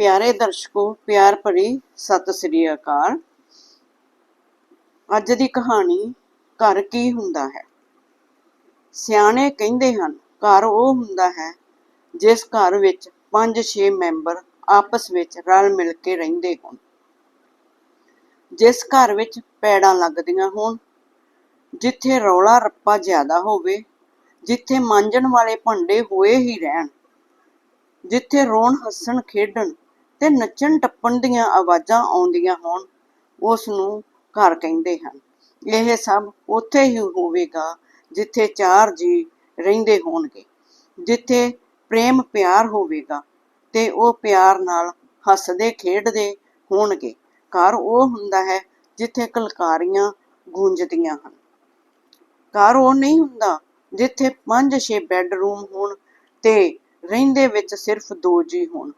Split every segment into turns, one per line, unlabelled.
ਪਿਆਰੇ ਦਰਸ਼ਕੋ, ਪਿਆਰ ਭਰੀ ਸਤਿ ਸ੍ਰੀ ਅਕਾਲ। ਅੱਜ ਦੀ ਕਹਾਣੀ, ਘਰ ਕੀ ਹੁੰਦਾ ਹੈ? ਸਿਆਣੇ ਕਹਿੰਦੇ ਹਨ, ਘਰ ਉਹ ਹੁੰਦਾ ਹੈ ਜਿਸ ਘਰ ਵਿੱਚ 5-6 ਮੈਂਬਰ ਆਪਸ ਵਿੱਚ ਰਲ ਮਿਲ ਕੇ ਰਹਿੰਦੇ ਹੋਣ। ਜਿਸ ਘਰ ਵਿੱਚ ਪੈੜਾਂ ਲੱਗਦੀਆਂ ਹੋਣ, ਜਿੱਥੇ ਰੌਲਾ ਰੱਪਾ ਜ਼ਿਆਦਾ ਹੋਵੇ, ਜਿੱਥੇ ਮਾਂਜਣ ਵਾਲੇ ਭਾਂਡੇ ਹੋਏ ਹੀ ਰਹਿਣ, ਜਿੱਥੇ ਰੋਣ ਹੱਸਣ ਖੇਡਣ ਤੇ ਨੱਚਣ ਟੱਪਣ ਦੀਆਂ ਆਵਾਜ਼ਾਂ ਆਉਂਦੀਆਂ ਹੋਣ ਉਸ ਨੂੰ ਘਰ ਕਹਿੰਦੇ ਹਨ। ਇਹ ਸਭ ਉੱਥੇ ਹੀ ਹੋਵੇਗਾ ਜਿੱਥੇ ਚਾਰ ਜੀ ਰਹਿੰਦੇ ਹੋਣਗੇ। ਜਿੱਥੇ ਪ੍ਰੇਮ ਪਿਆਰ ਹੋਵੇਗਾ ਤੇ ਉਹ ਪਿਆਰ ਨਾਲ ਹੱਸਦੇ, ਖੇਡਦੇ ਹੋਣਗੇ। ਘਰ ਉਹ ਹੁੰਦਾ ਹੈ ਜਿੱਥੇ ਕਲਕਾਰੀਆਂ ਗੂੰਜਦੀਆਂ ਹਨ। ਘਰ ਉਹ ਨਹੀਂ ਹੁੰਦਾ ਜਿੱਥੇ 5-6 ਬੈੱਡਰੂਮ ਹੋਣ ਤੇ ਰਹਿੰਦੇ ਵਿੱਚ ਸਿਰਫ ਦੋ ਜੀ ਹੋਣ।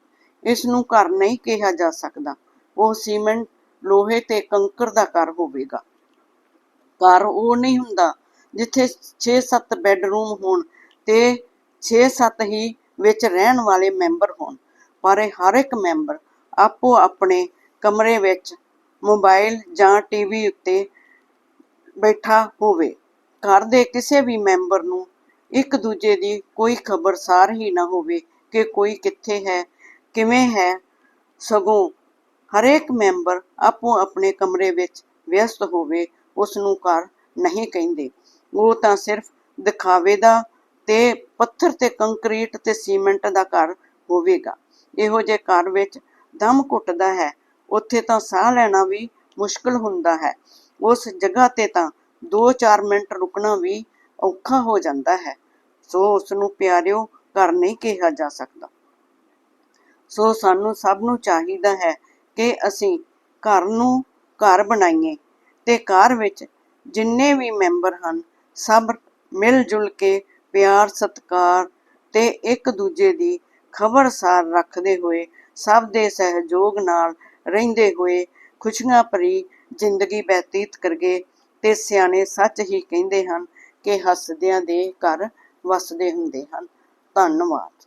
ਇਸ ਨੂੰ ਘਰ ਨਹੀਂ ਕਿਹਾ ਜਾ ਸਕਦਾ। ਉਹ ਸੀਮੈਂਟ, ਲੋਹੇ ਤੇ ਕੰਕਰ ਦਾ ਘਰ ਹੋਵੇਗਾ। ਘਰ ਉਹ ਨਹੀਂ ਹੁੰਦਾ ਜਿੱਥੇ 6-7 ਬੈੱਡਰੂਮ ਹੋਣ ਤੇ 6-7 ਹੀ ਵਿੱਚ ਰਹਿਣ ਵਾਲੇ ਮੈਂਬਰ ਹੋਣ। ਪਰ ਇਹ ਹਰ ਇੱਕ ਮੈਂਬਰ ਆਪੋ ਆਪਣੇ ਕਮਰੇ ਵਿੱਚ ਮੋਬਾਈਲ ਜਾਂ ਟੀਵੀ ਉੱਤੇ ਬੈਠਾ ਹੋਵੇ। ਘਰ ਦੇ ਕਿਸੇ ਵੀ ਮੈਂਬਰ ਨੂੰ ਇੱਕ ਦੂਜੇ ਦੀ ਕੋਈ ਖਬਰਸਾਰ ਹੀ ਨਾ ਹੋਵੇ ਕਿ ਕੋਈ ਕਿੱਥੇ ਹੈ ਕਿਵੇਂ ਹੈ? ਸਗੋਂ ਹਰੇਕ ਮੈਂਬਰ ਆਪੋ ਆਪਣੇ ਕਮਰੇ ਵਿੱਚ ਵਿਅਸਤ ਹੋਵੇ ਉਸ ਨੂੰ ਘਰ ਨਹੀਂ ਕਹਿੰਦੇ। ਉਹ ਤਾਂ ਸਿਰਫ ਦਿਖਾਵੇ ਦਾ ਤੇ ਪੱਥਰ ਤੇ ਕੰਕਰੀਟ ਤੇ ਸੀਮੈਂਟ ਦਾ ਘਰ ਹੋਵੇਗਾ। ਇਹੋ ਜਿਹੇ ਘਰ ਵਿੱਚ ਦਮ ਘੁੱਟਦਾ ਹੈ, ਉੱਥੇ ਤਾਂ ਸਾਹ ਲੈਣਾ ਵੀ ਮੁਸ਼ਕਲ ਹੁੰਦਾ ਹੈ। ਉਸ ਜਗ੍ਹਾ ਤੇ ਤਾਂ 2-4 ਮਿੰਟ ਰੁਕਣਾ ਵੀ ਔਖਾ ਹੋ ਜਾਂਦਾ ਹੈ। ਸੋ ਉਸ ਨੂੰ ਪਿਆਰਿਓ ਘਰ ਨਹੀਂ ਕਿਹਾ ਜਾ ਸਕਦਾ। ਸੋ ਸਾਨੂੰ ਸਭ ਨੂੰ ਚਾਹੀਦਾ ਹੈ ਕਿ ਅਸੀਂ ਘਰ ਨੂੰ ਘਰ ਬਣਾਈਏ ਤੇ ਘਰ ਵਿੱਚ ਜਿੰਨੇ ਵੀ ਮੈਂਬਰ ਹਨ, ਸਭ ਮਿਲ ਜੁਲ ਕੇ ਪਿਆਰ, ਸਤਿਕਾਰ ਤੇ ਇੱਕ ਦੂਜੇ ਦੀ ਖਬਰਸਾਰ ਰੱਖਦੇ ਹੋਏ, ਸਭ ਦੇ ਸਹਿਯੋਗ ਨਾਲ ਰਹਿੰਦੇ ਹੋਏ ਖੁਸ਼ੀਆਂ ਭਰੀ ਜ਼ਿੰਦਗੀ ਬਤੀਤ ਕਰਗੇ ਤੇ ਸਿਆਣੇ ਸੱਚ ਹੀ ਕਹਿੰਦੇ ਹਨ ਕਿ ਹੱਸਦਿਆਂ ਦੇ ਘਰ ਵਸਦੇ ਹੁੰਦੇ ਹਨ। ਧੰਨਵਾਦ।